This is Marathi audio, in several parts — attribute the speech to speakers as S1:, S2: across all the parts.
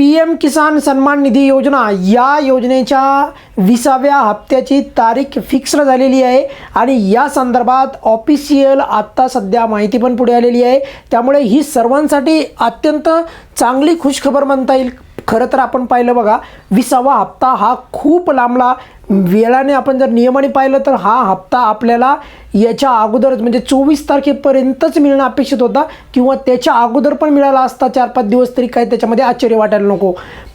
S1: पी एम किसान सन्मान निधी योजना. या योजनेच्या विसाव्या हप्त्याची तारीख फिक्स झालेली आहे आणि या संदर्भात ऑफिशियल आत्ता सध्या माहिती पण पुढे आलेली आहे. त्यामुळे ही सर्वांसाठी अत्यंत चांगली खुशखबर म्हणता येईल. खरं तर आपण पाहिलं बघा विसावा हप्ता हा खूप लांबला. वेळाने आपण जर नियमाने पाहिलं तर हा हप्ता आपल्याला याच्या अगोदरच म्हणजे चोवीस तारखेपर्यंतच मिळणं अपेक्षित होता किंवा त्याच्या अगोदर पण मिळाला असता चार पाच दिवस तरी काय त्याच्यामध्ये आश्चर्य वाटायला नको.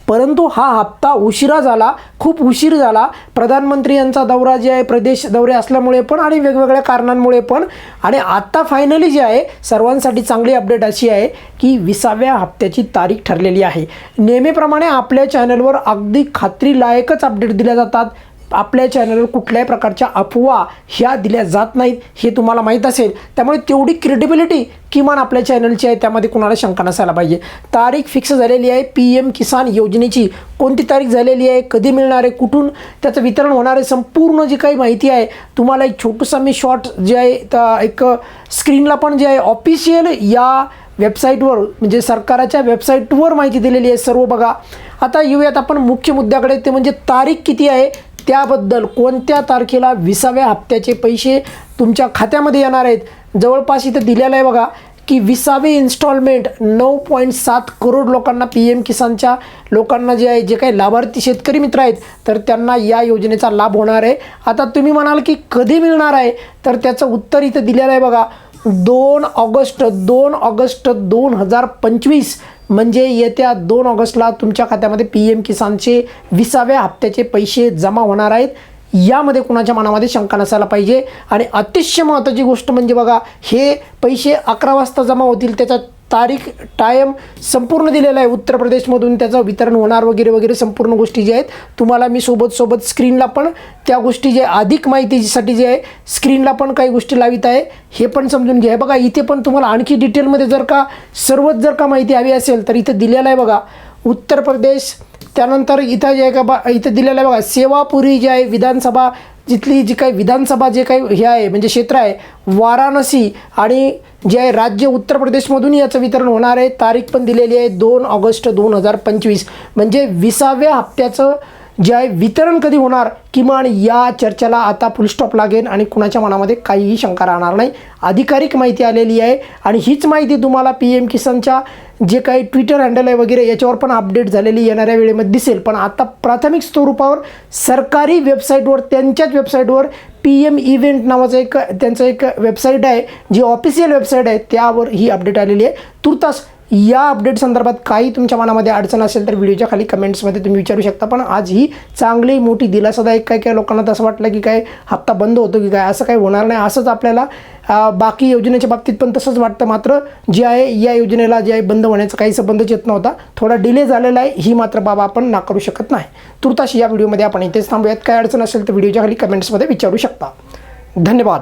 S1: परंतु हा हप्ता उशिरा झाला खूप उशीर झाला. प्रधानमंत्री यांचा दौरा जे आहे प्रदेश दौरे असल्यामुळे पण आणि वेगवेगळ्या कारणांमुळे पण. आणि आत्ता फायनली जे आहे सर्वांसाठी चांगली अपडेट अशी आहे की विसाव्या हप्त्याची तारीख ठरलेली आहे. नेहमीप्रमाणे आपल्या चॅनलवर अगदी खात्रीलायकच अपडेट दिल्या जातात. आपल्या चॅनलवर कुठल्याही प्रकारच्या अफवा ह्या दिल्या जात नाहीत हे तुम्हाला माहीत असेल. त्यामुळे तेवढी क्रेडिबिलिटी किमान आपल्या चॅनलची आहे त्यामध्ये कुणाला शंका नसायला पाहिजे. तारीख फिक्स झालेली आहे पी एम किसान योजनेची. कोणती तारीख झालेली आहे कधी मिळणार आहे कुठून? त्याचं वितरण होणार आहे संपूर्ण जी काही माहिती आहे तुम्हाला एक छोटंसं मी शॉर्ट जे आहे त- एक स्क्रीनला पण जे आहे ऑफिशियल या वेबसाईटवर म्हणजे सरकाराच्या वेबसाईटवर माहिती दिलेली आहे सर्व बघा. आता येऊयात आपण मुख्य मुद्द्याकडे ते म्हणजे तारीख किती आहे त्याबद्दल कोणत्या तारखेला विसाव्या हप्त्याचे पैसे तुमच्या खात्यामध्ये येणार आहेत? जवळपास इथं दिलेलं आहे बघा की विसावे इन्स्टॉलमेंट नऊ पॉईंट सात करोड लोकांना पी एम किसानच्या लोकांना जे आहे जे काही लाभार्थी शेतकरी मित्र आहेत तर त्यांना या योजनेचा लाभ होणार आहे. आता तुम्ही म्हणाल की कधी मिळणार आहे? तर त्याचं उत्तर इथं दिलेलं आहे बघा दोन ऑगस्ट दोन ऑगस्ट दोन हजार पंचवीस म्हणजे येत्या दोन ऑगस्टला तुमच्या खात्यामध्ये पी एम किसानचे विसाव्या हप्त्याचे पैसे जमा होणार आहेत. यामध्ये कुणाच्या मनामध्ये शंका नसायला पाहिजे. आणि अतिशय महत्त्वाची गोष्ट म्हणजे बघा हे पैसे अकरा वाजता जमा होतील त्याचा तारीख टाईम संपूर्ण दिलेला आहे उत्तर प्रदेशमधून. त्याचं वितरण होणार वगैरे वगैरे संपूर्ण गोष्टी ज्या आहेत तुम्हाला मी सोबत सोबत स्क्रीनला पण त्या गोष्टी जे अधिक माहितीसाठी जे आहे स्क्रीनला पण काही गोष्टी लावित आहे हे पण समजून घ्या. बघा इथे पण तुम्हाला आणखी डिटेलमध्ये जर का सर्वच जर का माहिती हवी असेल तर इथं दिलेलं आहे बघा उत्तर प्रदेश त्यानंतर इथं जे का बा इथं दिलेलं आहे बघा सेवापुरी जी आहे विधानसभा जिथली जी काही विधानसभा जे काही हे आहे म्हणजे क्षेत्र आहे वाराणसी आणि जे आहे राज्य उत्तर प्रदेशमधून याचं वितरण होणार आहे. तारीख पण दिलेली आहे दोन ऑगस्ट दोन हजार पंचवीस. म्हणजे विसाव्या हप्त्याचं जे आहे वितरण कधी होणार किमान या चर्चेला आता फुलस्टॉप लागेल आणि कुणाच्या मनामध्ये काहीही शंका राहणार नाही. अधिकारिक माहिती आलेली आहे आणि हीच माहिती तुम्हाला पी एम किसानच्या जे काही ट्विटर हँडल आहे वगैरे याच्यावर पण अपडेट झालेली येणाऱ्या वेळेमध्ये दिसेल. पण आता प्राथमिक स्वरूपावर सरकारी वेबसाईटवर त्यांच्याच वेबसाईटवर पी एम इव्हेंट नावाचं एक त्यांचं एक वेबसाईट आहे जी ऑफिशियल वेबसाईट आहे त्यावर ही अपडेट आलेली आहे. तुर्तास या अपडेट संदर्भात काही तुमच्या मनामध्ये अडचण असेल तर व्हिडिओच्या खाली कमेंट्समध्ये तुम्ही विचारू शकता. पण आज ही चांगली मोठी दिलासादायक काय काय लोकांना तसं वाटलं की काय हप्ता बंद होतो की काय असं काही होणार नाही. असंच आपल्याला बाकी योजनेच्या बाबतीत पण तसंच वाटतं. मात्र जे आहे या योजनेला जे आहे बंद होण्याचा काही संबंधच येत नव्हता. थोडा डिले झालेला आहे ही मात्र बाबा आपण नाकारू शकत नाही. तुर्ताशी या व्हिडिओमध्ये आपण इथेच थांबूयात. काय अडचण असेल तर व्हिडिओच्या खाली कमेंट्समध्ये विचारू शकता. धन्यवाद.